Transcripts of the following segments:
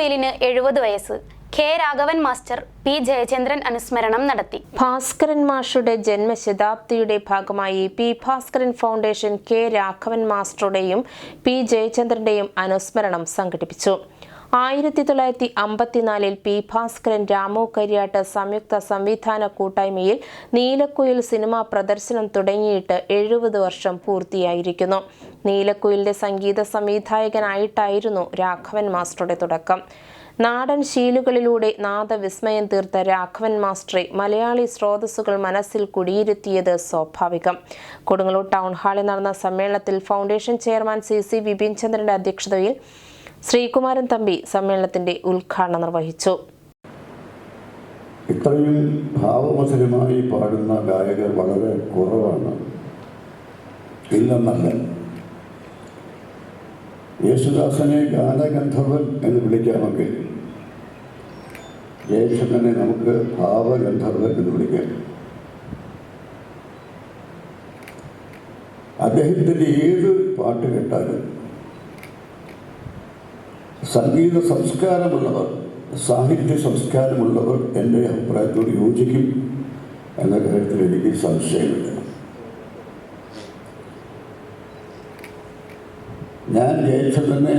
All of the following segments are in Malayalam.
നീലക്കുയിലിന് എഴുപത് വയസ്സ്. K Raghavan master P Jayachandran അനുസ്മരണം നടത്തി. ഭാസ്കരൻ മാഷുടെ ജന്മശതാബ്ദിയുടെ ഭാഗമായി P Bhaskaran foundation K Raghavan മാസ്റ്ററുടെയും P ജയചന്ദ്രന്റെയും അനുസ്മരണം സംഘടിപ്പിച്ചു. ആയിരത്തി തൊള്ളായിരത്തി അമ്പത്തിനാലിൽ പി ഭാസ്കരൻ രാമു കരിയാട്ട് സംയുക്ത സംവിധാന കൂട്ടായ്മയിൽ നീലക്കുയിൽ സിനിമ പ്രദർശനം തുടങ്ങിയിട്ട് എഴുപത് വർഷം പൂർത്തിയായിരിക്കുന്നു. നീലക്കുയിലിന്റെ സംഗീത സംവിധായകനായിട്ടായിരുന്നു രാഘവൻ മാസ്റ്ററുടെ തുടക്കം. നാടൻ ശീലുകളിലൂടെ നാദവിസ്മയം തീർത്ത രാഘവൻ മാസ്റ്ററെ മലയാളി സ്രോതസ്സുകൾ മനസ്സിൽ കുടിയിരുത്തിയത് സ്വാഭാവികം. കൊടുങ്ങല്ലൂർ ടൗൺ ഹാളിൽ നടന്ന സമ്മേളനത്തിൽ ഫൗണ്ടേഷൻ ചെയർമാൻ സി സി ചന്ദ്രന്റെ അധ്യക്ഷതയിൽ ശ്രീകുമാരൻ തമ്പി സമ്മേളനത്തിന്റെ ഉദ്ഘാടനം നിർവഹിച്ചു. ഇത്രയും ഭാവമധുരമായി പാടുന്ന ഗായകർ വളരെ കുറവാണ്. ഇല്ലെന്നല്ല. യേശുദാസനെ ഗാനഗന്ധർവൻ എന്ന് വിളിക്കാമെങ്കിൽ ജയചന്ദ്രനെ നമുക്ക് ഭാവഗന്ധർവൻ എന്ന് വിളിക്കാം. അദ്ദേഹത്തിന്റെ ഏത് പാട്ട് കേട്ടാലും സംഗീത സംസ്കാരമുള്ളവർ സാഹിത്യ സംസ്കാരമുള്ളവർ എന്റെ അഭിപ്രായത്തോട് യോജിക്കും എന്ന കാര്യത്തിൽ എനിക്ക് സംശയമില്ല. ഞാൻ ജയചന്ദ്രനെ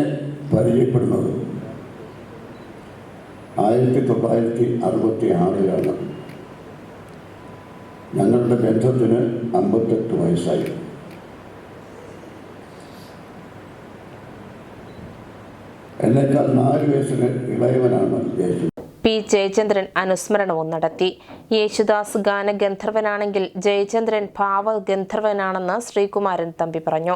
പരിചയപ്പെടുന്നത് ആയിരത്തി തൊള്ളായിരത്തി അറുപത്തി ആറിലാണ് ഞങ്ങളുടെ ബന്ധത്തിന് അമ്പത്തെട്ട് വയസ്സായി. എന്നേക്കാൾ നാല് വയസ്സിന് ഇളയവനാണ് യേശു. പി. ജയചന്ദ്രൻ അനുസ്മരണവും നടത്തി. യേശുദാസ് ഗാനഗന്ധർവനാണെങ്കിൽ ജയചന്ദ്രൻ ഭാവഗന്ധർവനാണെന്ന് ശ്രീകുമാരൻ തമ്പി പറഞ്ഞു.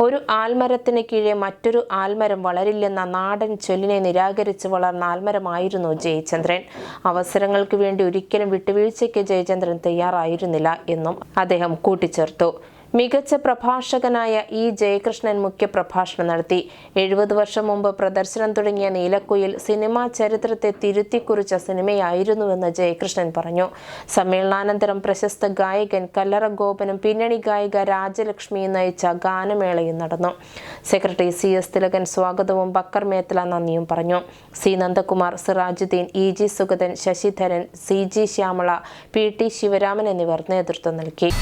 ഒരു ആൽമരത്തിന് കീഴെ മറ്റൊരു ആൽമരം വളരില്ലെന്ന നാടൻ ചൊല്ലിനെ നിരാകരിച്ച് വളർന്ന ആൽമരമായിരുന്നു ജയചന്ദ്രൻ. അവസരങ്ങൾക്ക് വേണ്ടി ഒരിക്കലും വിട്ടുവീഴ്ചയ്ക്ക് ജയചന്ദ്രൻ തയ്യാറായിരുന്നില്ല എന്നും അദ്ദേഹം കൂട്ടിച്ചേർത്തു. മികച്ച പ്രഭാഷകനായ ഇ ജയകൃഷ്ണൻ മുഖ്യപ്രഭാഷണം നടത്തി. എഴുപത് വർഷം മുമ്പ് പ്രദർശനം തുടങ്ങിയ നീലക്കുയിൽ സിനിമാ ചരിത്രത്തെ തിരുത്തിക്കുറിച്ച സിനിമയായിരുന്നുവെന്ന് ജയകൃഷ്ണൻ പറഞ്ഞു. സമ്മേളനാനന്തരം പ്രശസ്ത ഗായകൻ കല്ലറ ഗോപനും പിന്നണി ഗായിക രാജലക്ഷ്മിയും നയിച്ച ഗാനമേളയും നടന്നു. സെക്രട്ടറി സി എസ് തിലകൻ സ്വാഗതവും ബക്കർ മേത്തല നന്ദിയും പറഞ്ഞു. C Nandakumar Sirajuddin E G Sugathan Sasidharan C G Shyamala P T Sivaraman എന്നിവർ നേതൃത്വം നൽകി.